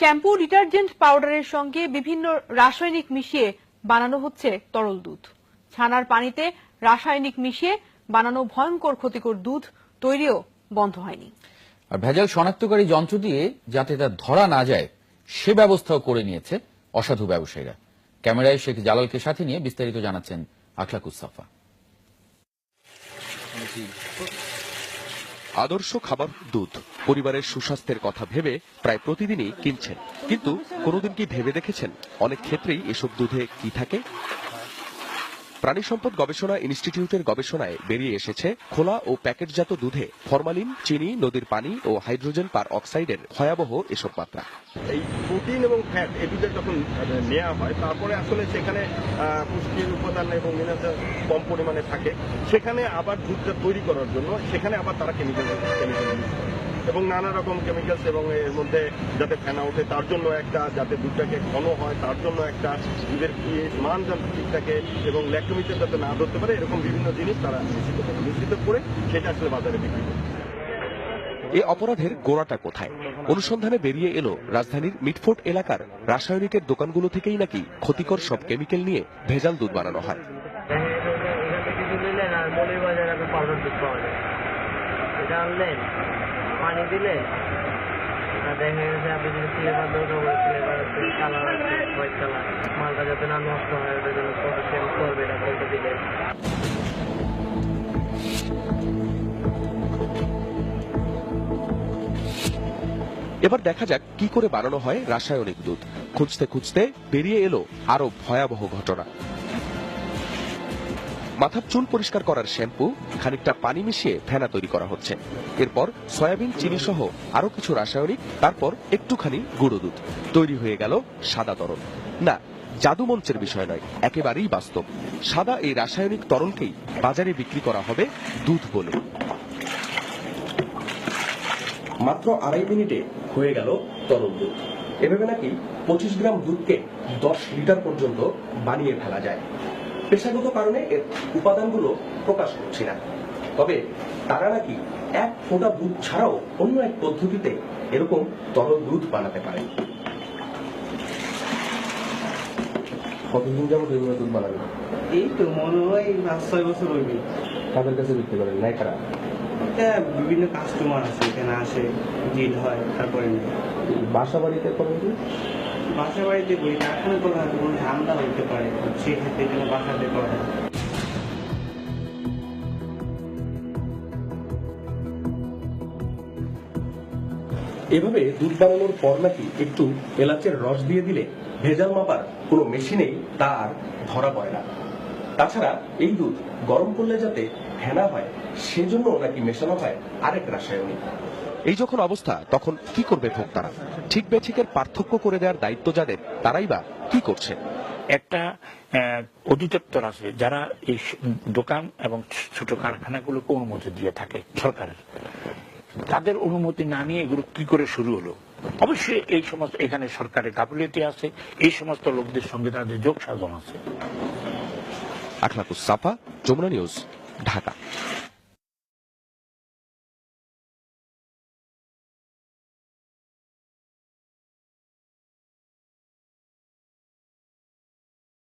Shampoo, detergent পাউডারের সঙ্গে বিভিন্ন রাসায়নিক মিশিয়ে বানানো হচ্ছে তরল দুধ। ছানার পানিতে রাসায়নিক মিশিয়ে বানানো ভয়ঙ্কর ক্ষতিকর দুধ তৈরিও বন্ধ হয়নি। আর ভেজাল শনাক্তকারী যন্ত্র দিয়ে যাতে তা ধরা না যায়, সে ব্যবস্থাও করে নিয়েছে অসাধু ব্যবসায়ীরা। ক্যামেরায় শেখ জালালকে সাথে নিয়ে বিস্তারিত জানাচ্ছেন আখলাকুস সাফা। আদর্শ খাবার দুধ। পরিবারের সুস্বাস্থ্যের কথা ভেবে প্রায় প্রতিদিনই কিনছেন। কিন্তু কোনোদিন কি ভেবে দেখেছেন? অনেক ক্ষেত্রেই এসব দুধে কি থাকে? প্রাণী সম্পদ গবেষণা ইনস্টিটিউটের গবেষণায় বেরিয়ে এসেছে খোলা ও প্যাকেটজাত দুধে ফরমালিন, চিনি, নদীর পানি ও হাইড্রোজেন পার অক্সাইডের ভয়াবহ এসব মাত্রা। এই প্রোটিন এবং ফ্যাট, এই দুটো যখন নেওয়া হয়, তারপরে আসলে সেখানে পুষ্টির উপাদান এবং কম পরিমাণে থাকে। সেখানে আবার দুধটা তৈরি করার জন্য, সেখানে আবার তারা কেমিক্যাল কেমিক্যাল এবং নানা রকম কেমিক্যালস এবং এর মধ্যে যাতে ফেনা ওঠে তার জন্য একটা যাতে দুধটাকে ঘন হয় তার জন্য একটা দুধের পিএইচ মান যাতে ঠিক থাকে এবং ল্যাক্টোমিটার যাতে না ধরতে পারে এরকম বিভিন্ন জিনিস তারা মিশ্রিত করে মিশ্রিত করে সেটা আসলে বাজারে বিক্রি করে। এ অপরাধের গোড়াটা কোথায়? অনুসন্ধানে বেরিয়ে এলো রাজধানীর মিটফোর্ট এলাকার রাসায়নিকের দোকানগুলো থেকেই নাকি ক্ষতিকর সব কেমিক্যাল নিয়ে ভেজাল দুধ বানানো হয়। এটা আনলেন? পানি দিলে দেখা গেছে আপনি যদি দরকার কালার হোয়াইট কালার মালটা যাতে না নষ্ট হয় জন্য করবে বলতে দিলেন এবার দেখা যাক কি করে বানানো হয় রাসায়নিক দুধ। খুঁজতে খুঁজতে বেরিয়ে এলো আরও ভয়াবহ ঘটনা। মাথার চুল পরিষ্কার করার শ্যাম্পু, খানিকটা পানি মিশিয়ে ফেনা তৈরি করা হচ্ছে। এরপর সয়াবিন, চিনি সহ আরও কিছু রাসায়নিক, তারপর একটুখানি গুঁড়ো দুধ। তৈরি হয়ে গেল সাদা তরল। না জাদু মঞ্চের বিষয় নয়, একেবারেই বাস্তব। সাদা এই রাসায়নিক তরলকেই বাজারে বিক্রি করা হবে দুধ বলে। মাত্র আড়াই মিনিটে হয়ে গেল তরল দুধ। এভাবে নাকি পঁচিশ গ্রাম দুধকে দশ লিটার পর্যন্ত বানিয়ে ফেলা যায়। পেশাগত কারণে এর উপাদানগুলো প্রকাশ করছি না। তবে তারা নাকি এক ফোঁটা দুধ ছাড়াও অন্য এক পদ্ধতিতে এরকম তরল দুধ বানাতে পারে। কতদিন যাব এগুলো দুধ বানাবেন এই তো মনে হয় পাঁচ ছয় বছর হইবে। তাদের কাছে বিক্রি করেন? নাই এটা বিভিন্ন কাস্টমার আছে এখানে আসে ডিল হয় তারপরে। বাসা বাড়িতে করেন বাসা বাড়িতে বই কারখানা করা কোনো পারে সেক্ষেত্রে বাসাতে এভাবে দুধ বানানোর পর নাকি একটু এলাচের রস দিয়ে দিলে ভেজাল মাপার কোনো মেশিনেই তার ধরা পড়ে না। তাছাড়া এই দুধ গরম করলে যাতে ফেনা হয় সেজন্য নাকি মেশানো হয় আরেক রাসায়নিক। এই যখন অবস্থা তখন কি করবে ভোক্তারা? ঠিক বেঠিকের পার্থক্য করে দেওয়ার দায়িত্ব যাদের তারাই বা কি করছে? একটা অধিদপ্তর আছে যারা এই দোকান এবং ছোট কারখানাগুলোকে অনুমতি দিয়ে থাকে সরকারের। তাদের অনুমতি না নিয়ে এগুলো কি করে শুরু হলো? অবশ্যই এই সমস্ত এখানে সরকারের গাফিলতি আছে এই সমস্ত লোকদের সঙ্গে তাদের যোগ সাধন আছে। আখলাকুস সাফা যমুনা নিউজ ঢাকা।